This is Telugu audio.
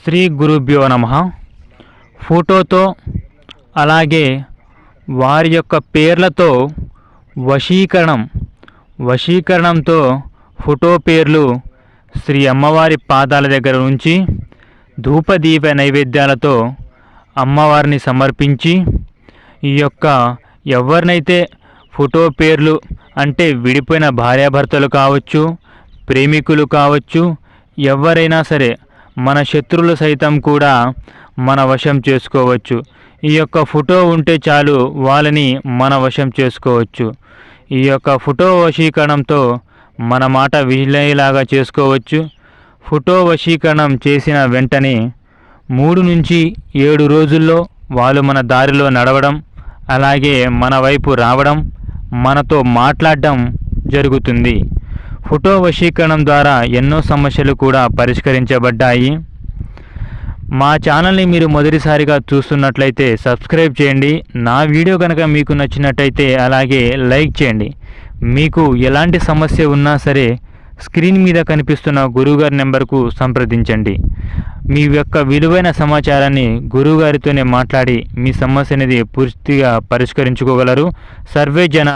శ్రీ గురుభ్యో నమ. ఫోటోతో అలాగే వారి యొక్క పేర్లతో వశీకరణం వశీకరణంతో ఫోటో పేర్లు శ్రీ అమ్మవారి పాదాల దగ్గర ఉంచి ధూపదీప నైవేద్యాలతో అమ్మవారిని సమర్పించి ఈ యొక్క ఎవరినైతే ఫోటో పేర్లు అంటే విడిపోయిన భార్యాభర్తలు కావచ్చు ప్రేమికులు కావచ్చు ఎవరైనా సరే మన శత్రువులు సైతం కూడా మన వశం చేసుకోవచ్చు. ఈ యొక్క ఫోటో ఉంటే చాలు వాళ్ళని మన వశం చేసుకోవచ్చు. ఈ యొక్క ఫోటో వశీకరణంతో మన మాట విలేలాగా చేసుకోవచ్చు. ఫోటో వశీకరణం చేసిన వెంటనే మూడు నుంచి ఏడు రోజుల్లో వాళ్ళు మన దారిలో నడవడం అలాగే మన వైపు రావడం మనతో మాట్లాడడం జరుగుతుంది. ఫోటో వశీకరణం ద్వారా ఎన్నో సమస్యలు కూడా పరిష్కరించబడ్డాయి. మా ఛానల్ని మీరు మొదటిసారిగా చూస్తున్నట్లయితే సబ్స్క్రైబ్ చేయండి. నా వీడియో కనుక మీకు నచ్చినట్టయితే అలాగే లైక్ చేయండి. మీకు ఎలాంటి సమస్య ఉన్నా సరే స్క్రీన్ మీద కనిపిస్తున్న గురువుగారి నెంబర్కు సంప్రదించండి. మీ యొక్క విలువైన సమాచారాన్ని గురువుగారితోనే మాట్లాడి మీ సమస్య అనేది పూర్తిగా పరిష్కరించుకోగలరు. సర్వే జన